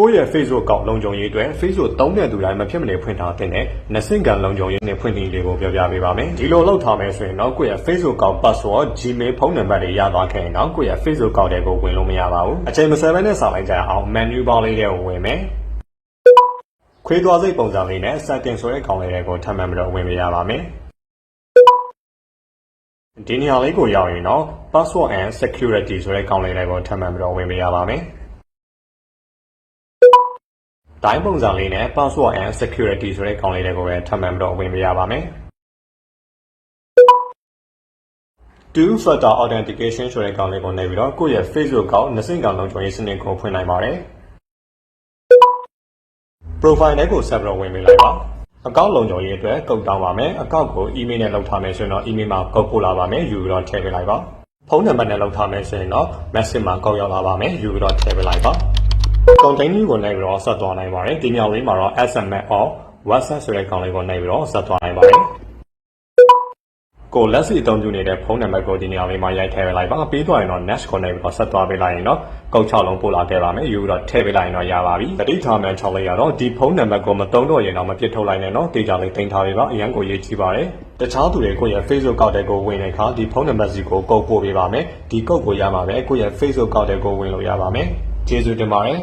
ကိုယ့်ရဲ့ Facebook ကောက်လုံခြုံရေးအတွက် Facebook သုံးတဲ့သူတိုင်းမဖြစ်မနေဖွင့်ထားတဲ့နှစင်ကန်လုံခြုံရေးနဲ့ဖွင့်နည်းလေးကိုပြောပြပေးပါမယ်။ဒီလိုလုပ်ထားမယ်ဆိုရင်တော့ကိုယ့်ရဲ့ Facebook ကောက် password Gmail ဖုန်းနံပါတ်တွေရသွားခဲ့ရင်တော့ကိုယ့်ရဲ့ Facebook ကောက်တဲ့ကိုဝင်လို့မရပါဘူး။အချိန်မစဲဘဲနဲ့စာလိုက်ကြအောင် menu bar လေးတွေကိုဝင်မယ်။ခွေးသွားစိတ်ပုံစံလေးနဲ့ setting ဆိုတဲ့ခေါင်းလေးတွေကိုထပ်မံပြီးတော့ဝင်ပေးရပါမယ်။ဒီနေရာလေးကိုရောက်ရင်တော့ password and security ဆိုတဲ့ခေါင်းလေးတွေကိုထပ်မံပြီးတော့ဝင်ပေးရပါမယ်။ တိုင်းပုံစံလေးနဲ့ password and security ဆိုတဲ့ခေါင်းလေးတွေကိုပဲထပ်မံပြီးတော့ဝင်ပေးရပါမယ်။ two factor authentication ဆိုတဲ့ခေါင်းလေးကိုနှိပ်ပြီးတော့ကိုယ့်ရဲ့ Facebook ကောက်နှစင်ကောင်လုံးကျော်ရေးစနစ်ကိုဖွင့်နိုင်ပါတယ်။ profile နဲ့ကိုဆက်ပြီးတော့ဝင်ပေးလိုက်ပါအကောင့်လုံခြုံရေးအတွက်ကုတ်တောင်းပါမယ်အကောင့်ကို email နဲ့လုပ်ထားမယ်ဆိုရင်တော့ email မှာကုတ်ပို့လာပါမယ်ယူပြီးတော့ထည့်ပေးလိုက်ပါဖုန်းနံပါတ်နဲ့လုပ်ထားမယ်ဆိုရင်တော့ message မှာကုတ်ရောက်လာပါမယ်ယူပြီးတော့ထည့်ပေးလိုက်ပါ content ကိုလည်းပြီးတော့ဆက်သွားနိုင်ပါတယ်ဒီမြောက်လေးမှာတော့ SMS or WhatsApp ဆိုတဲ့ကောင်လေးကိုနှိပ်ပြီးတော့ဆက်သွားနိုင်ပါတယ်ကိုလက်စီအသုံးပြုနေတဲ့ဖုန်းနံပါတ်ကိုဒီနေရာလေးမှာရိုက်ထည့်ပေးလိုက်ပါပြီးသွားရင်တော့ next ကိုနှိပ်ပြီးတော့ဆက်သွားပေးလိုက်ရင်တော့ကုတ်6လုံးပို့လာခဲ့ပါမယ်ယူပြီးတော့ထည့်ပေးလိုက်ရင်တော့ရပါပြီတတိထားမှန်6လေးရတော့ဒီဖုန်းနံပါတ်ကိုမသုံးတော့ရင်တော့မပြစ်ထုတ်လိုက်နဲ့တော့ဒေတာလေးတင်ထားပေးပါအရန်ကိုရေးကြည့်ပါတယ်တခြားသူတွေကိုရဲ့ Facebook ကောက်တဲ့ကိုဝင်တဲ့အခါဒီဖုန်းနံပါတ်စီကိုကုတ်ပို့ပေးပါမယ်ဒီကုတ်ကိုရမှာပဲကိုယ့်ရဲ့ Facebook ကောက်တဲ့ကိုဝင်လို့ရပါမယ်ကျေးဇူးတင်ပါတယ်